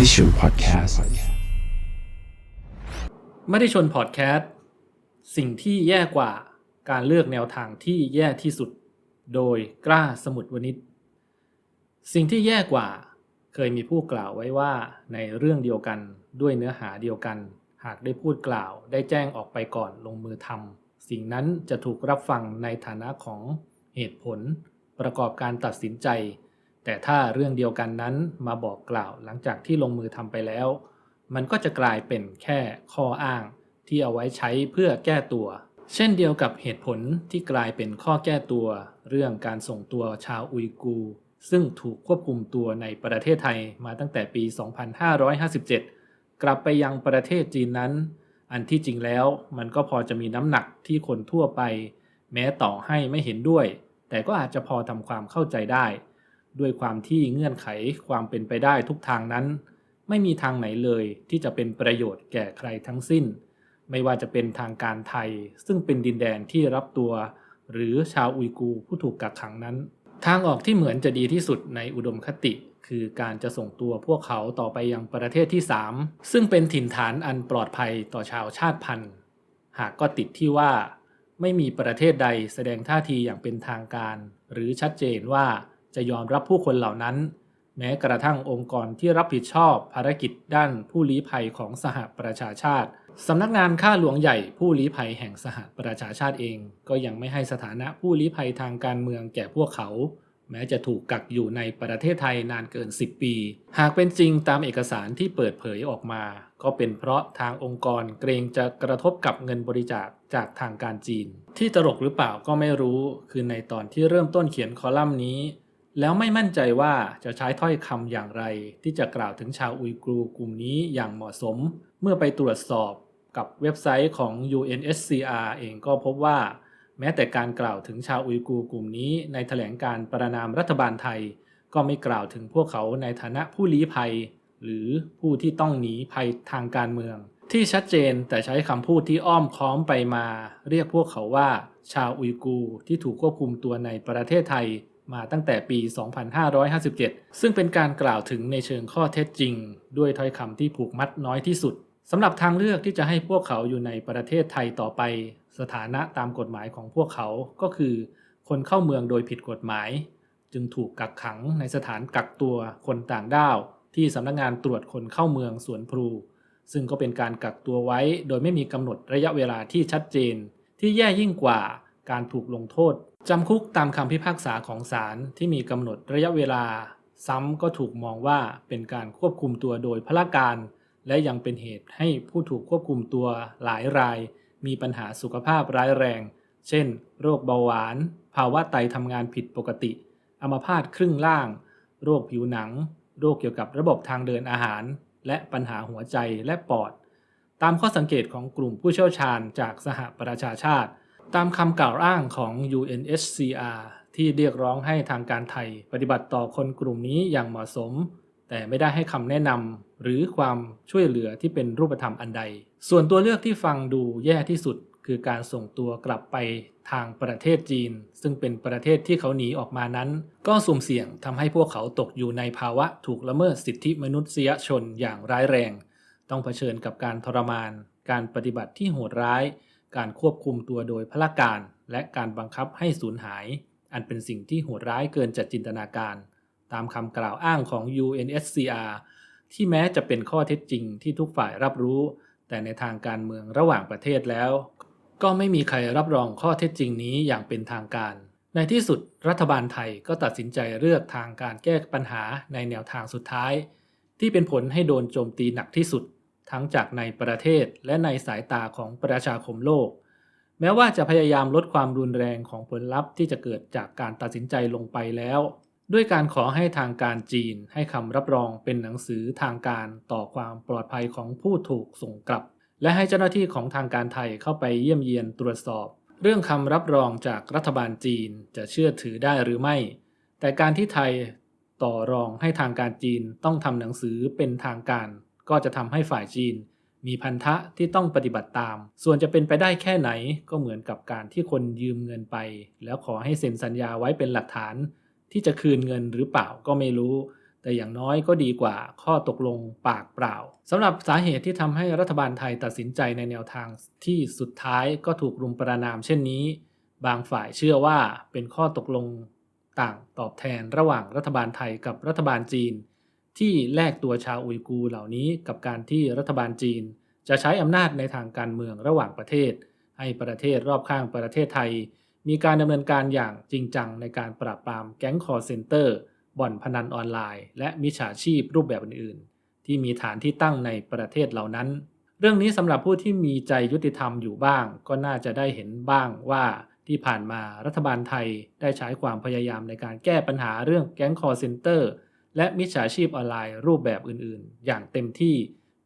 ไม่ได้ชนพอดแคสต์ไม่ได้ชนพอดแคสต์สิ่งที่แย่กว่าการเลือกแนวทางที่แย่ที่สุด โดยกล้าสมุดวนิชสิ่งที่แย่กว่าเคยมีผู้กล่าวไว้ว่าในเรื่องเดียวกันด้วยเนื้อหาเดียวกัน หากได้พูดกล่าวได้แจ้งออกไปก่อนลงมือทำสิ่งนั้นจะถูกรับฟังในฐานะของเหตุผล ประกอบการตัดสินใจ แต่ถ้าเรื่องเดียวกันนั้นมาบอกกล่าวหลังจากที่ลงมือทำไปแล้ว มันก็จะกลายเป็นแค่ข้ออ้างที่เอาไว้ใช้เพื่อแก้ตัว เช่นเดียวกับเหตุผลที่กลายเป็นข้อแก้ตัว เรื่องการส่งตัวชาวอุยกูร์ซึ่งถูกควบคุมตัวในประเทศไทยมาตั้งแต่ปี 2557 กลับไปยังประเทศจีนนั้น อันที่จริงแล้วมันก็พอจะมีน้ำหนักที่คนทั่วไป แม้ต่อให้ไม่เห็นด้วย แต่ก็อาจจะพอทำความเข้าใจได้ ด้วยความที่เงื่อนไขความเป็นไปได้ทุกทางนั้น ไม่มีทางไหนเลยที่จะเป็นประโยชน์แก่ใครทั้งสิ้น ไม่ว่าจะเป็นทางการไทย ซึ่งเป็นดินแดนที่รับตัว หรือชาวอุยกูผู้ถูกกักขังนั้น ทางออกที่เหมือนจะดีที่สุดในอุดมคติ คือการจะส่งตัวพวกเขาต่อไปยังประเทศที่ 3 ซึ่งเป็นถิ่นฐานอันปลอดภัยต่อชาวชาติพันธุ์ หากก็ติดที่ว่า ไม่มีประเทศใดแสดงท่าทีอย่างเป็นทางการ หรือชัดเจนว่า จะยอมรับผู้คนเหล่านั้น แม้กระทั่งองค์กรที่รับผิดชอบภารกิจด้านผู้ลี้ภัยของสหประชาชาติสำนักงานข้าหลวงใหญ่ผู้ลี้ภัยแห่งสหประชาชาติเอง ก็ยังไม่ให้สถานะผู้ลี้ภัยทางการเมืองแก่พวกเขา แม้จะถูกกักอยู่ในประเทศไทยนานเกิน 10 ปี หากเป็นจริงตามเอกสารที่เปิดเผยออกมา ก็เป็นเพราะทางองค์กรเกรงจะกระทบกับเงินบริจาคจากทางการจีน ที่ตลกหรือเปล่าก็ไม่รู้ คือในตอนที่เริ่มต้นเขียนคอลัมน์นี้ แล้วไม่มั่นใจว่าจะใช้ถ้อยคำอย่างไร ที่จะกล่าวถึงชาวอุยกูร์กลุ่มนี้อย่างเหมาะสม เมื่อไปตรวจสอบกับเว็บไซต์ของ UNSCR เองก็พบว่า แม้แต่การกล่าวถึงชาวอุยกูร์กลุ่มนี้ในแถลงการประนามรัฐบาลไทย ก็ไม่กล่าวถึงพวกเขาในฐานะผู้ลี้ภัย หรือผู้ที่ต้องหนีภัยทางการเมือง ที่ชัดเจนแต่ใช้คำพูดที่อ้อมค้อมไปมา เรียกพวกเขาว่า ชาวอุยกูร์ที่ถูกควบคุมตัวในประเทศไทย มาตั้งแต่ปี 2557 ซึ่งเป็นการกล่าวถึงในเชิงข้อเท็จจริง ด้วยถ้อยคำที่ผูกมัดน้อยที่สุดสำหรับทางเลือกที่จะให้พวกเขาอยู่ในประเทศไทยต่อไป สถานะตามกฎหมายของพวกเขาก็คือ คนเข้าเมืองโดยผิดกฎหมาย จึงถูกกักขังในสถานกักตัวคนต่างด้าว ที่สำนักงานตรวจคนเข้าเมืองสวนพลูซึ่งก็เป็นการกักตัวไว้โดยไม่มีกำหนดระยะเวลาที่ชัดเจน ที่แย่ยิ่งกว่าการถูกลงโทษ จำคุกตามคำพิพากษาของศาลที่มีกำหนดระยะเวลา ซ้ำก็ถูกมองว่าเป็นการควบคุมตัวโดยพละการ และยังเป็นเหตุให้ผู้ถูกควบคุมตัวหลายราย มีปัญหาสุขภาพร้ายแรง เช่น โรคเบาหวาน ภาวะไตทำงานผิดปกติ อัมพาตครึ่งล่าง โรคผิวหนัง โรคเกี่ยวกับระบบทางเดินอาหาร และปัญหาหัวใจและปอด ตามข้อสังเกตของกลุ่มผู้เชี่ยวชาญจากสหประชาชาติ ตามคำกล่าวอ้างของ UNHCR ที่เรียกร้องให้ทางการไทยปฏิบัติต่อคนกลุ่มนี้อย่างเหมาะสม แต่ไม่ได้ให้คำแนะนำหรือความช่วยเหลือที่เป็นรูปธรรมอันใด ส่วนตัวเลือกที่ฟังดูแย่ที่สุดคือการส่งตัวกลับไปทางประเทศจีน ซึ่งเป็นประเทศที่เขาหนีออกมานั้น ก็สุ่มเสี่ยงทำให้พวกเขาตกอยู่ในภาวะถูกละเมิดสิทธิมนุษยชนอย่างร้ายแรง ต้องเผชิญกับการทรมาน การปฏิบัติที่โหดร้าย การควบคุมตัวโดยพละการ และการบังคับให้สูญหาย อันเป็นสิ่งที่โหดร้ายเกินจัดจินตนาการ ตามคำกล่าวอ้างของ UNSCR ที่แม้จะเป็นข้อเท็จจริงที่ทุกฝ่ายรับรู้ แต่ในทางการเมืองระหว่างประเทศแล้ว ก็ไม่มีใครรับรองข้อเท็จจริงนี้อย่างเป็นทางการ ในที่สุดรัฐบาลไทยก็ตัดสินใจเลือกทางการแก้ปัญหาในแนวทางสุดท้าย ที่เป็นผลให้โดนโจมตีหนักที่สุด ทั้งจากในประเทศและในสายตาของประชาคมโลก แม้ว่าจะพยายามลดความรุนแรงของผลลัพธ์ที่จะเกิดจากการตัดสินใจลงไปแล้ว ด้วยการขอให้ทางการจีนให้คำรับรองเป็นหนังสือทางการต่อความปลอดภัยของผู้ถูกส่งกลับ และให้เจ้าหน้าที่ของทางการไทยเข้าไปเยี่ยมเยียนตรวจสอบ เรื่องคำรับรองจากรัฐบาลจีนจะเชื่อถือได้หรือไม่ แต่การที่ไทยต่อรองให้ทางการจีนต้องทำหนังสือเป็นทางการ ก็จะทำให้ฝ่ายจีน มีพันธะที่ต้องปฏิบัติตาม ส่วนจะเป็นไปได้แค่ไหนก็เหมือนกับการที่คนยืมเงินไป แล้วขอให้เซ็นสัญญาไว้เป็นหลักฐาน ที่จะคืนเงินหรือเปล่าก็ไม่รู้ แต่อย่างน้อยก็ดีกว่าข้อตกลงปากเปล่าสำหรับสาเหตุที่ทำให้รัฐบาลไทยตัดสินใจในแนวทางที่สุดท้ายก็ถูกรุมประนามเช่นนี้ บางฝ่ายเชื่อว่าเป็นข้อตกลงต่างตอบแทนระหว่างรัฐบาลไทยกับรัฐบาลจีน ที่แลกตัวชาวอุยกูร์เหล่านี้กับการที่รัฐบาลจีน จะใช้อำนาจในทางการเมืองระหว่างประเทศ ให้ประเทศรอบข้างประเทศไทย มีการดำเนินการอย่างจริงจังในการปราบปรามแก๊งคอร์เซนเตอร์ บ่อนพนันออนไลน์ และมิจฉาชีพรูปแบบอื่นๆ ที่มีฐานที่ตั้งในประเทศเหล่านั้น เรื่องนี้สำหรับผู้ที่มีใจยุติธรรมอยู่บ้าง ก็น่าจะได้เห็นบ้างว่าที่ผ่านมารัฐบาลไทยได้ใช้ความพยายามในการแก้ปัญหาเรื่องแก๊งคอร์เซนเตอร์ และมิจฉาชีพออนไลน์รูปแบบอื่นๆ อย่างเต็มที่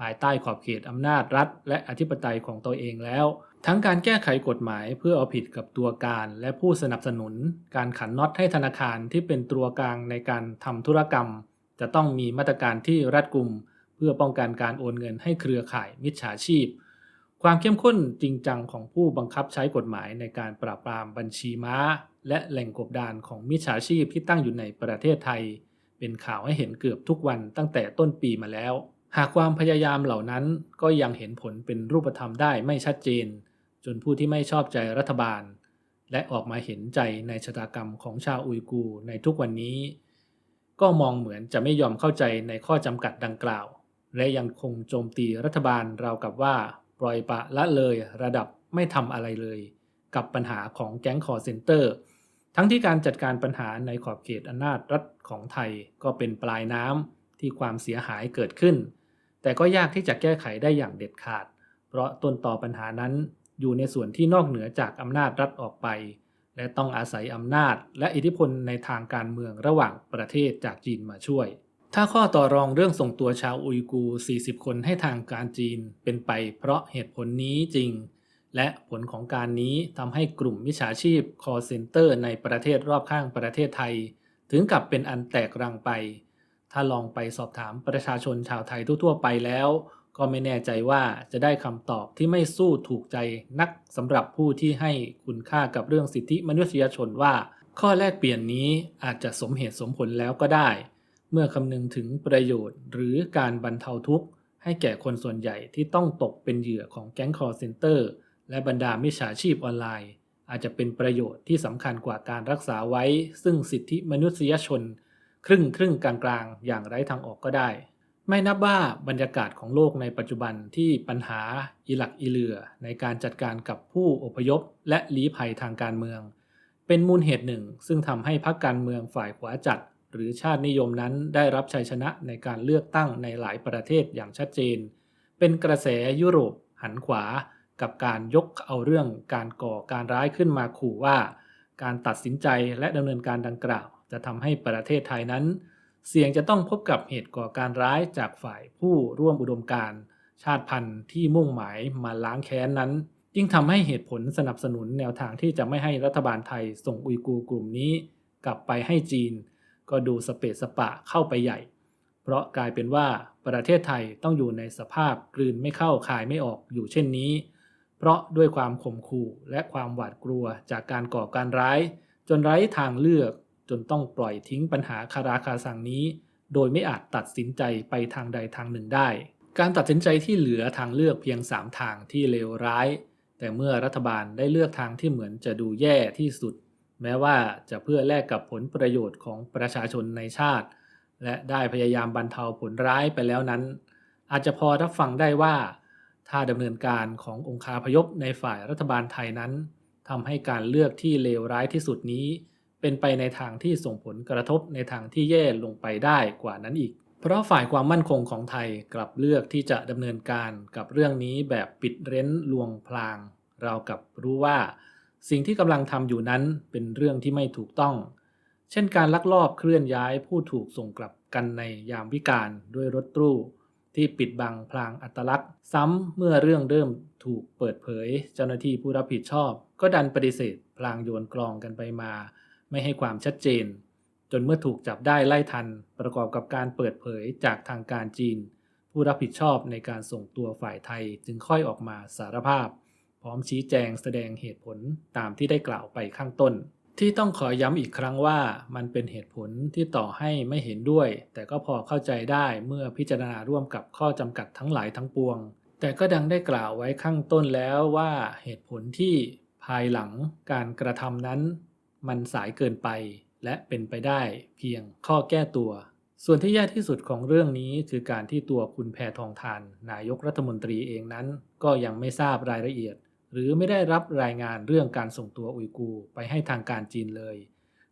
ภายใต้ขอบเขตอำนาจรัฐ และอธิปไตยของตัวเองแล้ว ทั้งการแก้ไขกฎหมายเพื่อเอาผิดกับตัวการ และผู้สนับสนุน การขันน็อตให้ธนาคารที่เป็นตัวกลางในการทำธุรกรรม จะต้องมีมาตรการที่รัดกุม เพื่อป้องกันการโอนเงินให้เครือข่ายมิจฉาชีพ ความเข้มข้นจริงจังของผู้บังคับใช้กฎหมายในการปราบปรามบัญชีม้า และแหล่งกบดานของมิจฉาชีพที่ตั้งอยู่ในประเทศไทย เป็นข่าวให้เห็นเกือบทุกวันตั้งแต่ต้นปีมาแล้ว หากความพยายามเหล่านั้นก็ยังเห็นผลเป็นรูปธรรมได้ไม่ชัดเจน จนผู้ที่ไม่ชอบใจรัฐบาล และออกมาเห็นใจในชะตากรรมของชาวอุยกูร์ในทุกวันนี้ ก็มองเหมือนจะไม่ยอมเข้าใจในข้อจำกัดดังกล่าว และยังคงโจมตีรัฐบาลราวกับว่า ปล่อยปะละเลยระดับไม่ทำอะไรเลย กับปัญหาของแก๊งคอร์เซนเตอร์ ทั้งที่การจัดการปัญหาในขอบเขตอำนาจรัฐของไทยก็เป็นปลายน้ำที่ความเสียหายเกิดขึ้น แต่ก็ยากที่จะแก้ไขได้อย่างเด็ดขาด เพราะต้นต่อปัญหานั้นอยู่ในส่วนที่นอกเหนือจากอำนาจรัฐออกไป และต้องอาศัยอำนาจ และอิทธิพลในทางการเมืองระหว่างประเทศจากจีนมาช่วย ถ้าข้อต่อรองเรื่องส่งตัวชาวอุยกูร์40 คนให้ทางการจีนเป็นไป เพราะเหตุผลนี้จริง และผลของการนี้ทำให้กลุ่มมิจฉาชีพ call center ในประเทศรอบข้างประเทศไทย ถึงกับเป็นอันแตกรังไป ถ้าลองไปสอบถามประชาชนชาวไทยทั่วๆไปแล้ว ก็ไม่แน่ใจว่าจะได้คำตอบที่ไม่สู้ถูกใจนักสำหรับผู้ที่ให้คุณค่ากับเรื่องสิทธิมนุษยชนว่า ข้อแลกเปลี่ยนนี้อาจจะสมเหตุสมผลแล้วก็ได้ เมื่อคำนึงถึงประโยชน์ หรือการบรรเทาทุกข์ให้แก่คนส่วนใหญ่ที่ต้องตกเป็นเหยื่อของแก๊งคอร์เซนเตอร์ และบรรดามิจฉาชีพออนไลน์ อาจจะเป็นประโยชน์ที่สำคัญกว่าการรักษาไว้ ซึ่งสิทธิมนุษยชน ครึ่งครึ่งกลางๆ อย่างไร้ทางออกก็ได้ ไม่นับว่าบรรยากาศของโลกในปัจจุบันที่ปัญหาอิหลักอิเลือ ในการจัดการกับผู้อพยพ และลี้ภัยทางการเมือง เป็นมูลเหตุหนึ่ง ซึ่งทำให้พรรคการเมืองฝ่ายขวาจัด หรือชาตินิยมนั้นได้รับชัยชนะในการเลือกตั้งในหลายประเทศอย่างชัดเจน เป็นกระแสยุโรปหันขวา กับการยกเอาเรื่องการก่อการร้ายขึ้นมาขู่ว่า การตัดสินใจและดำเนินการดังกล่าว จะทำให้ประเทศไทยนั้น เสี่ยงจะต้องพบกับเหตุก่อการร้ายจากฝ่ายผู้ร่วมอุดมการชาติพันธุ์ที่มุ่งหมายมาล้างแค้นนั้นยิ่งทำให้เหตุผลสนับสนุนแนวทางที่จะไม่ให้รัฐบาลไทยส่งอุยกูร์กลุ่มนี้ กลับไปให้จีน ก็ดูสเปะสปะเข้าไปใหญ่ เพราะกลายเป็นว่าประเทศไทยต้องอยู่ในสภาพกลืนไม่เข้าคายไม่ออกอยู่เช่นนี้ เพราะด้วยความข่มขู่และความหวาดกลัวจากการก่อการร้าย จนไร้ทางเลือกจนต้องปล่อยทิ้งปัญหาคาราคาสังนี้ โดยไม่อาจตัดสินใจไปทางใดทางหนึ่งได้ การตัดสินใจที่เหลือทางเลือกเพียง 3 ทางที่เลวร้าย แต่เมื่อรัฐบาลได้เลือกทางที่เหมือนจะดูแย่ที่สุด แม้ว่าจะเพื่อแลกกับผลประโยชน์ของประชาชนในชาติ และได้พยายามบรรเทาผลร้ายไปแล้วนั้น อาจจะพอรับฟังได้ว่า ถ้าดำเนินการขององค์คาพยพในฝ่ายรัฐบาลไทยนั้นทำให้การเลือกที่เลวร้ายที่สุดนี้ เป็นไปในทางที่ส่งผลกระทบในทางที่แย่ลงไปได้กว่านั้นอีก เพราะฝ่ายความมั่นคงของไทยกลับเลือกที่จะดำเนินการกับเรื่องนี้แบบปิดเร้นลวงพลาง เรากับรู้ว่า สิ่งที่กำลังทำอยู่นั้นเป็นเรื่องที่ไม่ถูกต้อง เช่นการลักลอบเคลื่อนย้ายผู้ถูกส่งกลับกันในยามวิกาลด้วยรถตู้ ที่ปิดบังพลางอัตลักษณ์ ซ้ำเมื่อเรื่องเริ่มถูกเปิดเผย เจ้าหน้าที่ผู้รับผิดชอบ ก็ดันปฏิเสธ พลางโยนกลองกันไปมา ไม่ให้ความชัดเจน จนเมื่อถูกจับได้ไล่ทัน ประกอบกับการเปิดเผยจากทางการจีน ผู้รับผิดชอบในการส่งตัวฝ่ายไทยจึงค่อยออกมาสารภาพ พร้อมชี้แจงแสดงเหตุผลตามที่ได้กล่าวไปข้างต้น ที่ต้องขอย้ำอีกครั้งว่ามันเป็นเหตุผลที่ต่อให้ไม่เห็นด้วย แต่ก็พอเข้าใจได้เมื่อพิจารณาร่วมกับข้อจำกัดทั้งหลายทั้งปวง แต่ก็ดังได้กล่าวไว้ข้างต้นแล้วว่าเหตุผลที่ภายหลังการกระทำนั้น มันสายเกินไปและเป็นไปได้เพียงข้อแก้ตัว ส่วนที่แย่ที่สุดของเรื่องนี้คือการที่ตัวคุณแพทองทาน นายกรัฐมนตรีเองนั้น ก็ยังไม่ทราบรายละเอียด หรือไม่ได้รับรายงานเรื่องการส่งตัวอุยกูร์ไปให้ทางการจีนเลย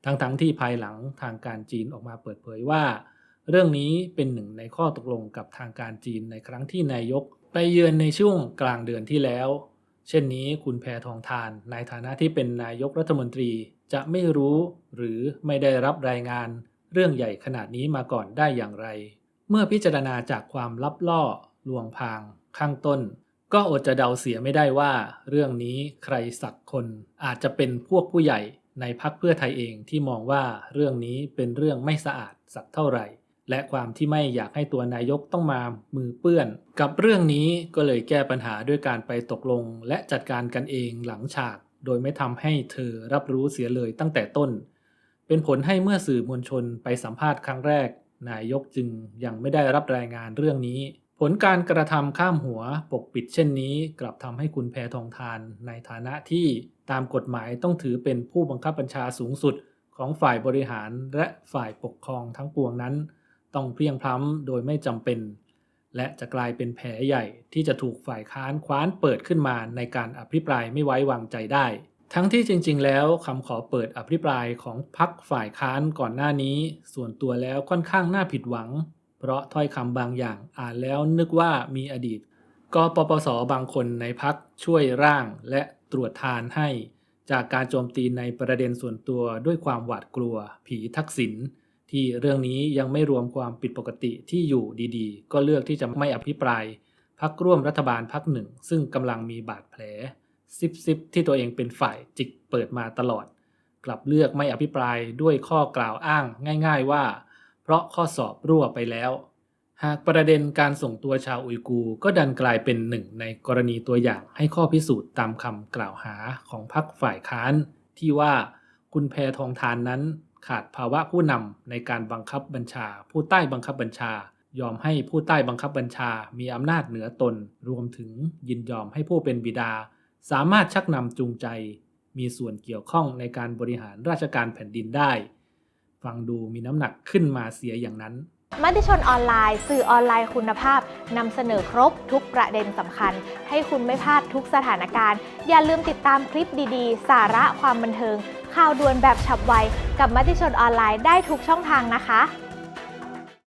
ทั้งๆทที่ภายหลังทางการจีนออกมาเปิดเผยว่า เรื่องนี้เป็นหนึ่งในข้อตกลงกับทางการจีนในครั้งที่นายก ไปเยือนในช่วงกลางเดือนที่แล้ว เช่นนี้คุณแพทองทาน ในฐานะที่เป็นนายกรัฐมนตรีจะไม่รู้หรือไม่ได้รับรายงาน เรื่องใหญ่ขนาดนี้มาก่อนได้อย่างไร เมื่อพิจารณาจากความลับล่อลวงพางข้างต้น ก็อดจะเดาเสียไม่ได้ว่า เรื่องนี้ใครสักคนอาจจะเป็นพวกผู้ใหญ่ในพักเพื่อไทยเองที่มองว่าเรื่องนี้เป็นเรื่องไม่สะอาดสักเท่าไหร่ และความที่ไม่อยากให้ตัวนายกต้องมามือเปื้อน กับเรื่องนี้ก็เลยแก้ปัญหาด้วยการไปตกลง และจัดการกันเองหลังฉาก โดยไม่ทำให้เธอรับรู้เสียเลยตั้งแต่ต้น เป็นผลให้เมื่อสื่อมวลชนไปสัมภาษณ์ครั้งแรก นายกจึงยังไม่ได้รับรายงานเรื่องนี้ ผลการกระทำข้ามหัวปกปิดเช่นนี้ กลับทำให้คุณแพทองทานในฐานะที่ตามกฎหมายต้องถือเป็นผู้บังคับบัญชาสูงสุดของฝ่ายบริหารและฝ่ายปกครองทั้งปวงนั้น ต้องเพียงพล้ำโดยไม่จำเป็น และจะกลายเป็นแผลใหญ่ที่จะถูกฝ่ายค้านคว้านเปิดขึ้นมาในการอภิปรายไม่ไว้วางใจได้ ทั้งที่จริง ๆ แล้วคำขอเปิดอภิปรายของพรรคฝ่ายค้านก่อนหน้านี้ ส่วนตัวแล้วค่อนข้างน่าผิดหวัง เพราะถ้อยคำบางอย่างอ่านแล้วนึกว่ามีอดีตกปปสบางคนในพักช่วยร่างและตรวจทานให้ จากการโจมตีในประเด็นส่วนตัวด้วยความหวาดกลัว ผีทักษิณที่เรื่องนี้ยังไม่รวมความผิดปกติที่อยู่ดีๆ ก็เลือกที่จะไม่อภิปรายพักร่วมรัฐบาลพักหนึ่ง ซึ่งกำลังมีบาดแผลซิบซิบที่ตัวเองเป็นฝ่ายจิกเปิดมาตลอด กลับเลือกไม่อภิปรายด้วยข้อกล่าวอ้างง่าย ๆ ว่า เพราะข้อสอบรั่วไปแล้ว หากประเด็นการส่งตัวชาวอุยกูร์ก็ดันกลายเป็นหนึ่งในกรณีตัวอย่างให้ข้อพิสูจน์ตามคำกล่าวหาของพรรคฝ่ายค้าน ที่ว่าคุณแพทองทานนั้นขาดภาวะผู้นำในการบังคับบัญชา ผู้ใต้บังคับบัญชา ยอมให้ผู้ใต้บังคับบัญชา มีอำนาจเหนือตน รวมถึงยินยอมให้ผู้เป็นบิดา สามารถชักนำจูงใจ มีส่วนเกี่ยวข้องในการบริหารราชการแผ่นดินได้ ฟังดูมีน้ำหนักขึ้นมาเสียอย่างนั้นมติชนออนไลน์ สื่อออนไลน์คุณภาพนำเสนอครบทุกประเด็นสำคัญ ให้คุณไม่พลาดทุกสถานการณ์ อย่าลืมติดตามคลิปดีๆ สาระความบันเทิง ข่าวด่วนแบบฉับไว กับมติชนออนไลน์ได้ทุกช่องทางนะคะ